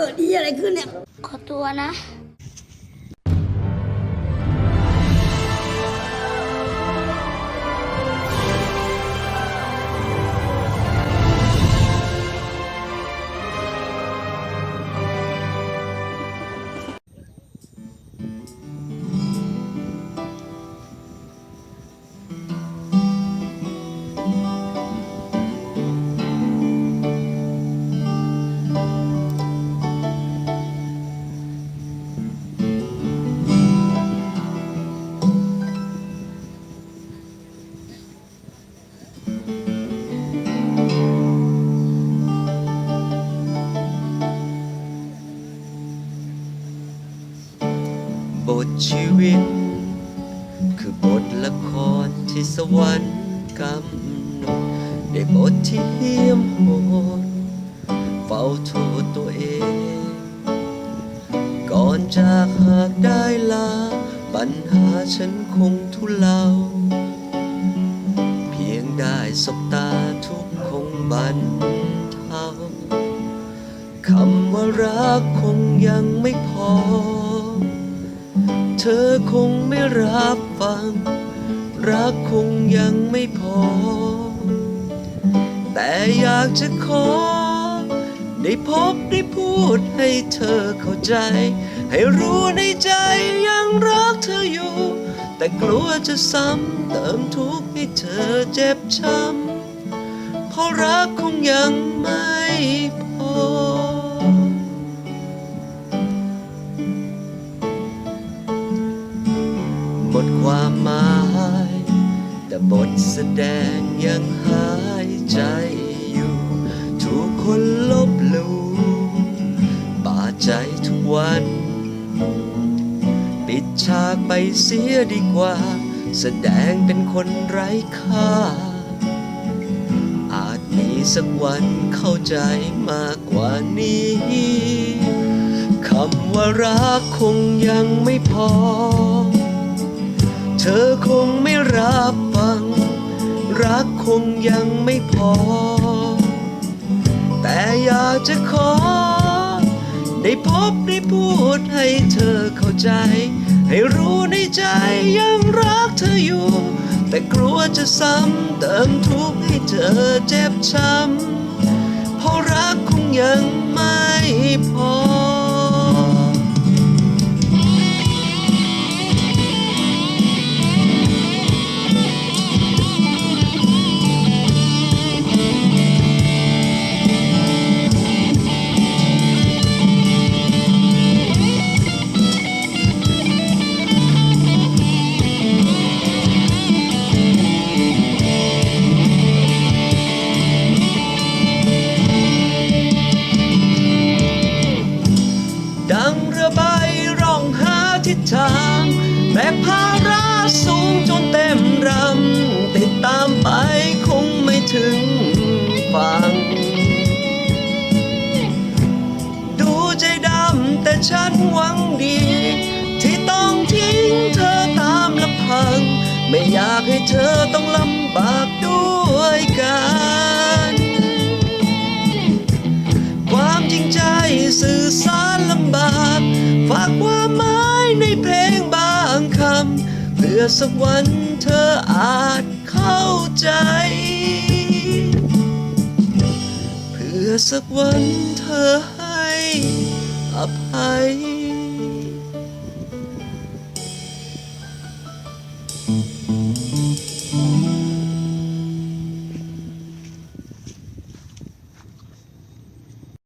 เกิดที่อะไรขึ้นเนี่ย ขอตัวนะ บทชีวิต คือบทละครที่สวรรค์กำหนดได้บทที่เหี้ยมโหดเฝ้าโทษตัวเอง ก่อนจากหากได้ลา ปัญหาฉันคงทุเลา เพียงได้สบตาทุกคงบรรเทาคำว่ารักคงยังไม่พอ อคงไม่รับฟัง รักคงยังไม่พอ แต่อยากจะขอ ได้พบได้พูดให้เธอเข้าใจ ให้รู้ในใจยังรักเธออยู่ แต่กลัวจะซ้ำเติมทุกข์ให้เธอเจ็บช้ำเพราะรักคงยังไม่พอ ความหมาย แต่บทแสดงยังหายใจอยู่ ถูกคนลบหลู่บาดใจทุกวัน ปิดฉากไปเสียดีกว่า แสดงเป็นคนไร้ค่า อาจมีสักวันเข้าใจมากกว่านี้คำว่ารักคงยังไม่พอ เธอคงไม่รับฟัง รักคงยังไม่พอ แต่อยากจะขอ ได้พบได้พูดให้เธอเข้าใจ ให้รู้ในใจยังรักเธออยู่ แต่กลัวจะซ้ำเติมทุกข์ให้เธอเจ็บช้ำเพราะรักคงยังไม่ จนเต็มรำ ติดตามไปคงไม่ถึงฝั่ง ดูใจดำแต่ฉันหวังดี ที่ต้องทิ้งเธอตามลำพัง ไม่อยากให้เธอต้องลำบาก ผื่อสักวันเธออาจเข้าใจเพื่อสักวันเธอให้อภัย thank you